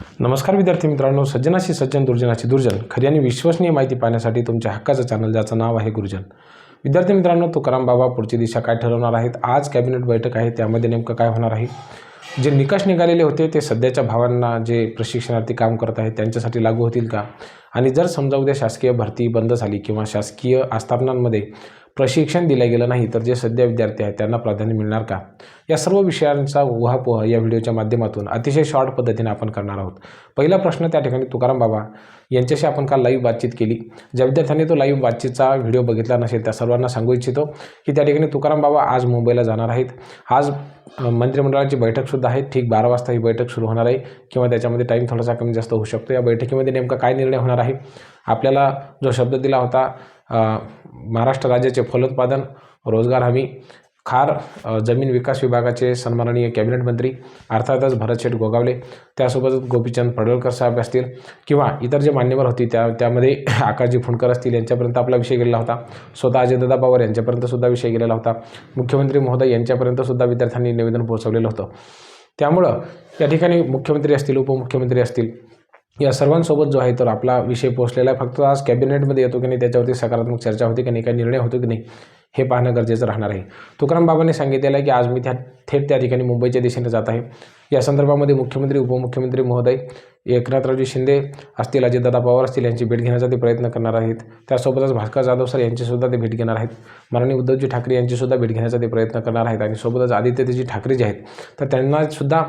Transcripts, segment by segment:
नमस्कार विद्यार्थी मित्रांनो सज्जनाशी सज्जन दुर्जनाची दुर्जन. खरी आणि विश्वसनीय माहिती पाहण्यासाठी तुमच्या हक्काचं चॅनल ज्याचं नाव आहे गुरुजन. विद्यार्थी मित्रांनो तुकाराम बाबा पुढची दिशा काय ठरवणार आहेत? आज कॅबिनेट बैठक आहे त्यामध्ये नेमकं काय होणार आहे? जे निकष निघालेले होते ते सध्याच्या भावांना जे प्रशिक्षणार्थी काम करत आहेत त्यांच्यासाठी लागू होतील का? आणि जर समजा उद्या शासकीय भरती बंद झाली किंवा शासकीय आस्थापनांमध्ये प्रशिक्षण दिलं गेलं नाही तर जे सध्या विद्यार्थी आहेत त्यांना प्राधान्य मिळणार का? या सर्व विषयांचा उहापोह या व्हिडिओच्या माध्यमातून अतिशय शॉर्ट पद्धतीने आपण करणार आहोत. पहिला प्रश्न त्या ठिकाणी तुकाराम बाबा यांच्याशी आपण काल लाईव्ह बातचीत केली. ज्या विद्यार्थ्यांनी तो लाईव्ह बातचीतचा व्हिडिओ बघितला नसेल त्या सर्वांना सांगू इच्छितो की त्या ठिकाणी तुकाराम बाबा आज मुंबईला जाणार आहेत. आज मंत्रिमंडळाची बैठकसुद्धा आहे. ठीक बारा वाजता ही बैठक सुरू होणार आहे किंवा त्याच्यामध्ये टाईम थोडासा कमी जास्त होऊ शकतो. या बैठकीमध्ये नेमका काय निर्णय होणार आहे? आपल्याला जो शब्द दिला होता महाराष्ट्र राज्याचे फलोत्पादन रोजगार हमी खार जमीन विकास विभागाचे सन्माननीय कॅबिनेट मंत्री अर्थातच भरतशेठ गोगावले. त्यासोबतच गोपीचंद पडळकर साहेब असतील किंवा इतर जे मान्यवर होती त्या त्यामध्ये आकाशजी फुंडकर असतील यांच्यापर्यंत आपला विषय गेलेला होता. स्वतः अजयदादा पवार यांच्यापर्यंतसुद्धा विषय गेलेला होता. मुख्यमंत्री महोदय यांच्यापर्यंतसुद्धा विद्यार्थ्यांनी निवेदन पोहोचवलेलं होतं. त्यामुळं या ठिकाणी मुख्यमंत्री असतील उपमुख्यमंत्री असतील या सर्वांसोबत जो आहे तर आपला विषय पोहोचलेला आहे. फक्त आज कॅबिनेटमध्ये येतो की नाही त्याच्यावरती सकारात्मक चर्चा होते की नाही काही निर्णय होतो की नाही हे पाहणं गरजेचं राहणार आहे. तुकाराम बाबांनी सांगितलेलं आहे की आज मी त्या थेट त्या ठिकाणी मुंबईच्या दिशेने जात आहे. या संदर्भामध्ये मुख्यमंत्री उपमुख्यमंत्री महोदय एकनाथरावजी शिंदे असतील अजितदादा पवार असतील यांची भेट घेण्याचा ते प्रयत्न करणार आहेत. त्यासोबतच भास्कर जाधव सर यांचीसुद्धा ते भेट घेणार आहेत. माननीय उद्धवजी ठाकरे यांचीसुद्धा भेट घेण्याचा ते प्रयत्न करणार आहेत. आणि सोबतच आदित्यजी ठाकरे जे आहेत. तर त्यांनासुद्धा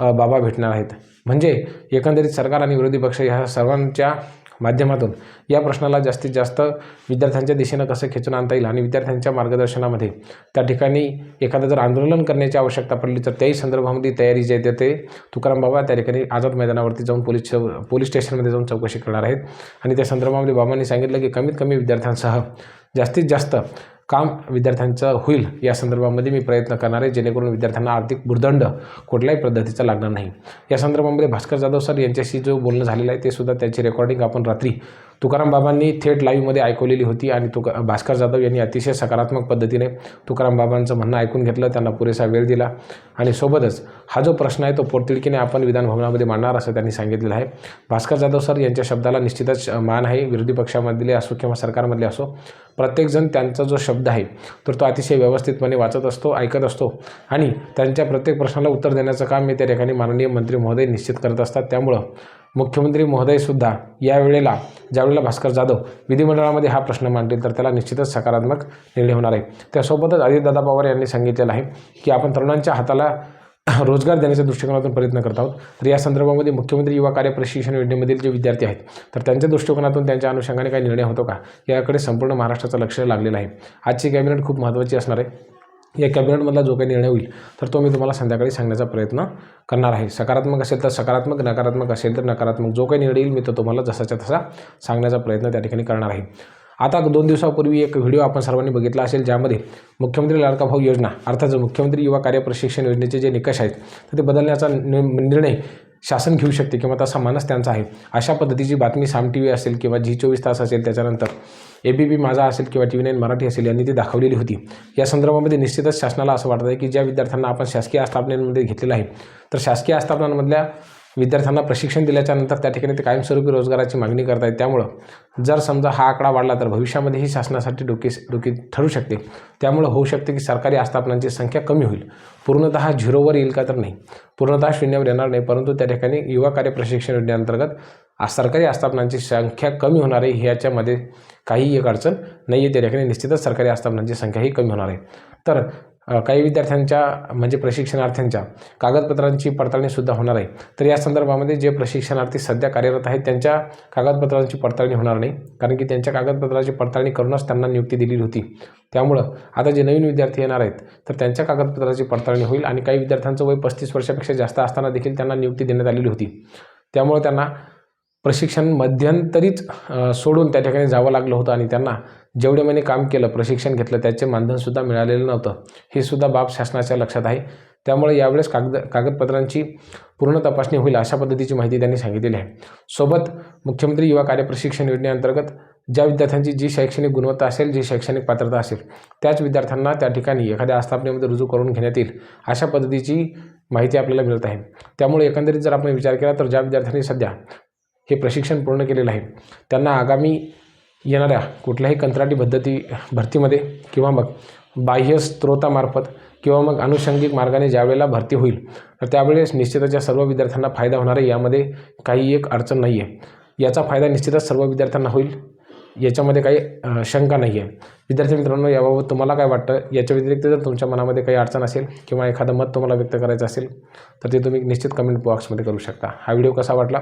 बाबा भेटणार आहेत. म्हणजे एकंदरीत सरकार आणि विरोधी पक्ष ह्या सर्वांच्या माध्यमातून या प्रश्नाला जास्तीत जास्त विद्यार्थ्यांच्या दिशेनं कसं खेचून आणता येईल आणि विद्यार्थ्यांच्या मार्गदर्शनामध्ये त्या ठिकाणी एखादं जर आंदोलन करण्याची आवश्यकता पडली तर त्याही संदर्भामध्ये तयारी जे आहे ते तुकाराम बाबा त्या ठिकाणी आझाद मैदानावरती जाऊन पोलीस पोलीस स्टेशनमध्ये जाऊन चौकशी करणार आहेत. आणि त्या संदर्भामध्ये बाबांनी सांगितलं की कमीत कमी विद्यार्थ्यांसह जास्तीत जास्त काम विद्यार्थ्यांचं होईल या संदर्भामध्ये मी प्रयत्न करणार आहे जेणेकरून विद्यार्थ्यांना आर्थिक भुर्दंड कुठल्याही पद्धतीचा लागणार नाही. या संदर्भामध्ये भास्कर जाधव सर यांच्याशी जो बोलणं झालेलं आहे ते सुद्धा त्याची रेकॉर्डिंग आपण रात्री तुकाराम बाबांनी थेट लाईव्हमध्ये ऐकवलेली होती आणि तुका भास्कर जाधव यांनी अतिशय सकारात्मक पद्धतीने तुकाराम बाबांचं म्हणणं ऐकून घेतलं. त्यांना पुरेसा वेळ दिला. आणि सोबतच हा जो प्रश्न आहे तो पोटतिडकीने आपण विधानभवनामध्ये मांडणार असं त्यांनी सांगितलेलं आहे. भास्कर जाधव सर यांच्या शब्दाला निश्चितच मान आहे. विरोधी पक्षामधले असो किंवा सरकारमधले असो प्रत्येकजण त्यांचा जो शब्द आहे तर तो अतिशय व्यवस्थितपणे वाचत असतो ऐकत असतो. आणि त्यांच्या प्रत्येक प्रश्नाला उत्तर देण्याचं काम मी त्या ठिकाणी माननीय मंत्री महोदय निश्चित करत असतात. त्यामुळं मुख्यमंत्री महोदयसुद्धा यावेळेला ज्यावेळेला भास्कर जाधव विधिमंडळामध्ये हा प्रश्न मांडतील तर त्याला निश्चितच सकारात्मक निर्णय होणार आहे. त्यासोबतच अजितदादा पवार यांनी सांगितलेलं आहे की आपण तरुणांच्या हाताला रोजगार देण्याच्या दृष्टिकोनातून प्रयत्न करत आहोत. तर या संदर्भामध्ये मुख्यमंत्री युवा कार्य प्रशिक्षण योजनेमधील जे विद्यार्थी आहेत तर त्यांच्या दृष्टिकोनातून त्यांच्या अनुषंगाने काही निर्णय होतो का? याकडे संपूर्ण महाराष्ट्राचं लक्ष लागलेलं आहे. आजची कॅबिनेट खूप महत्त्वाची असणार आहे. या कॅबिनेटमधला जो काही निर्णय होईल तर तो मी तुम्हाला संध्याकाळी सांगण्याचा प्रयत्न करणार आहे. सकारात्मक असेल तर सकारात्मक नकारात्मक असेल तर नकारात्मक. जो काही निर्णय येईल मी तो तुम्हाला जसाच्या तसा सांगण्याचा प्रयत्न त्या ठिकाणी करणार आहे. आता दोन दिवसापूर्वी एक व्हिडिओ आपण सर्वांनी बघितला असेल ज्यामध्ये मुख्यमंत्री लाडका भाऊ योजना अर्थात मुख्यमंत्री युवा कार्य प्रशिक्षण योजनेचे जे निकष आहेत तर ते बदलण्याचा नि- निर्णय शासन घेऊ शकते किंवा तसा मानस त्यांचा आहे. अशा पद्धतीची बातमी साम टी व्ही असेल किंवा जी चोवीस तास असेल त्याच्यानंतर. ए बी पी माझा असेल किंवा टी व्ही नाईन मराठी असेल यांनी ती दाखवलेली होती. या संदर्भामध्ये निश्चितच शासनाला असं वाटतं आहे की ज्या विद्यार्थ्यांना आपण शासकीय आस्थापनांमध्ये घेतलेलं आहे तर शासकीय आस्थापनांमधल्या विद्यार्थ्यांना प्रशिक्षण दिल्याच्या नंतर त्या ठिकाणी ते कायमस्वरूपी रोजगाराची मागणी करत आहेत त्यामुळं जर समजा हा आकडा वाढला तर भविष्यामध्येही शासनासाठी डोकी डोकी ठरू शकते. त्यामुळं होऊ शकते की सरकारी आस्थापनांची संख्या कमी होईल. पूर्णतः झिरोवर येईल का तर नाही. पूर्णतः शून्यावर येणार नाही परंतु त्या ठिकाणी युवा कार्य प्रशिक्षण योजनेअंतर्गत सरकारी आस्थापनांची संख्या कमी होणार आहे ह्याच्यामध्ये काही एक अडचण नाही येते त्या ठिकाणी निश्चितच सरकारी आस्थापनांची संख्याही कमी होणार आहे. तर काही विद्यार्थ्यांच्या म्हणजे प्रशिक्षणार्थ्यांच्या कागदपत्रांची पडताळणीसुद्धा होणार आहे. तर या संदर्भामध्ये जे प्रशिक्षणार्थी सध्या कार्यरत आहेत त्यांच्या कागदपत्रांची पडताळणी होणार नाही. कारण की त्यांच्या कागदपत्राची पडताळणी करूनच त्यांना नियुक्ती दिलेली होती. त्यामुळं आता जे नवीन विद्यार्थी येणार आहेत तर त्यांच्या कागदपत्राची पडताळणी होईल आणि काही विद्यार्थ्यांचं वय पस्तीस वर्षापेक्षा जास्त असताना देखील त्यांना नियुक्ती देण्यात आलेली होती. त्यामुळे त्यांना प्रशिक्षण मध्यंतरीच सोडून त्या ठिकाणी जावं लागलं होतं आणि त्यांना जेवढे महिने काम केलं प्रशिक्षण घेतलं त्याचे मानधनसुद्धा मिळालेलं नव्हतं. हे सुद्धा बाब शासनाच्या लक्षात आहे. त्यामुळे यावेळेस कागद कागदपत्रांची पूर्ण तपासणी होईल अशा पद्धतीची माहिती त्यांनी सांगितलेली आहे. सोबत मुख्यमंत्री युवा कार्य प्रशिक्षण योजनेअंतर्गत ज्या विद्यार्थ्यांची जी शैक्षणिक गुणवत्ता असेल जी शैक्षणिक पात्रता असेल त्याच विद्यार्थ्यांना त्या ठिकाणी एखाद्या आस्थापनेमध्ये रुजू करून घेण्यात येईल अशा पद्धतीची माहिती आपल्याला मिळत आहे. त्यामुळे एकंदरीत जर आपण विचार केला तर ज्या विद्यार्थ्यांनी सध्या हे प्रशिक्षण पूर्ण केलेलं आहे. त्यांना आगामी येणाऱ्या कुठल्याही कंत्राटी पद्धती भरतीमध्ये किंवा मग बाह्य स्त्रोतामार्फत किंवा मग अनुषंगिक मार्गाने ज्यावेळेला भरती होईल तर त्यावेळेस निश्चितच या सर्व विद्यार्थ्यांना फायदा होणार आहे. यामध्ये काही एक अडचण नाही आहे याचा फायदा निश्चितच सर्व विद्यार्थ्यांना होईल. याच्यामध्ये काही शंका नाही आहे विद्यार्थी मित्रांनो याबाबत तुम्हाला काय वाटतं? याच्या व्यतिरिक्त जर तुमच्या मनामध्ये काही अडचण असेल किंवा एखादं मत तुम्हाला व्यक्त करायचं असेल तर ते तुम्ही निश्चित कमेंट बॉक्समध्ये करू शकता. हा व्हिडिओ कसा वाटला?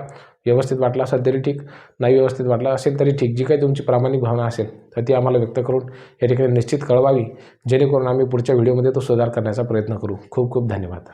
व्यवस्थित वाटला असेल तरी ठीक. नाही व्यवस्थित वाटला असेल तरी ठीक. जी काही तुमची प्रामाणिक भावना असेल तर ती आम्हाला व्यक्त करून या ठिकाणी निश्चित कळवावी. जेणेकरून आम्ही पुढच्या व्हिडिओमध्ये तो सुधार करण्याचा प्रयत्न करू. खूप खूप धन्यवाद.